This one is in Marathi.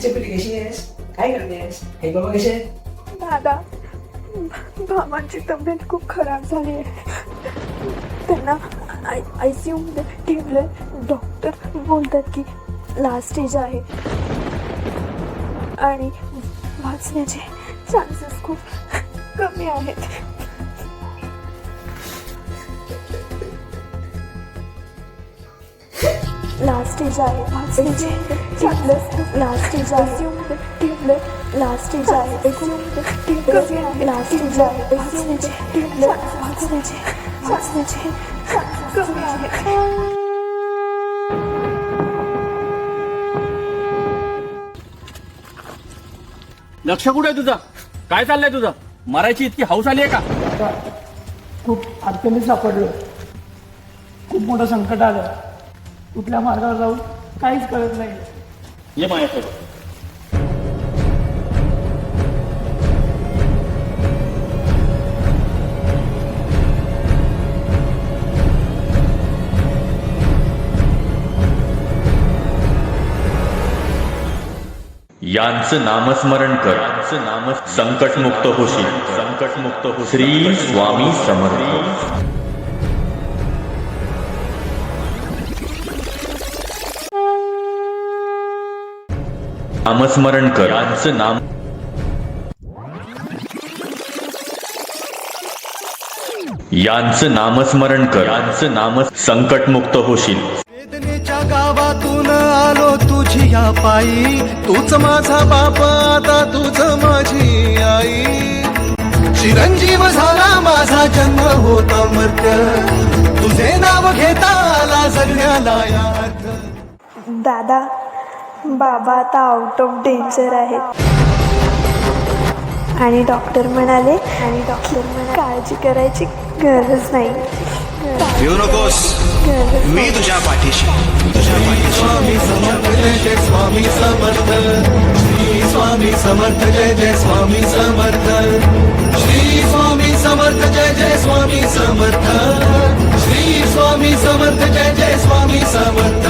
अच्छा पिली कशी आहेस काय करतेस हे बाबा कसे दादा बाबांची तब्येत खूप खराब झाली आहे त्यांना आय आय सी यूमध्ये ठेवलं डॉक्टर बोलतात की लास्ट स्टेज आहे आणि वाचण्याचे चान्सेस खूप कमी आहेत स्टेज आहे वाचण्याचे ठेवलं लास्ट स्टेज आहे ठेवलं लास्ट स्टेज आहे ठेवलं लास्ट स्टेज आहे वाचण्याचे ठेवलं वाचण्याचे वाचण्याचे कमी आहे लक्ष कुठे आहे तुझं? काय चाललंय तुझं? मरायची इतकी हौस आली आहे का? खूप अडचणीत सापडलो. खूप मोठं संकट आलं. कुठल्या मार्गावर जाऊन काहीच कळत नाही. ये माझ्यासोबत यांचं नामस्मरण कर. यांचं नाम संकटमुक्त होशील. संकटमुक्त हो श्री स्वामी समर्थ. नामस्मरण कर. यांचं नाम यांचं नामस्मरण कर. यांचं नाम संकटमुक्त होशील. वेदनेच्या गावातून आलो तुझी या पायी. तूच माझा बाप आता तूच माझी आई. चिरंजीव झाला माझा जन्म होता मर्त्य. तुझे नाव घेता आला जगण्याला दादा बाबा आता आउट ऑफ डेंजर आहेत. आणि डॉक्टर म्हणाले आणि डॉक्टर म्हणाले काळजी करायची गरज नाही. येऊ नकोस. मी तुझ्या पाठीशी. स्वामी समर्थ जय जय स्वामी समर्थ. श्री स्वामी समर्थ जय जय स्वामी समर्थ. श्री स्वामी समर्थ जय जय स्वामी समर्थ. श्री स्वामी समर्थ जय जय स्वामी समर्थ.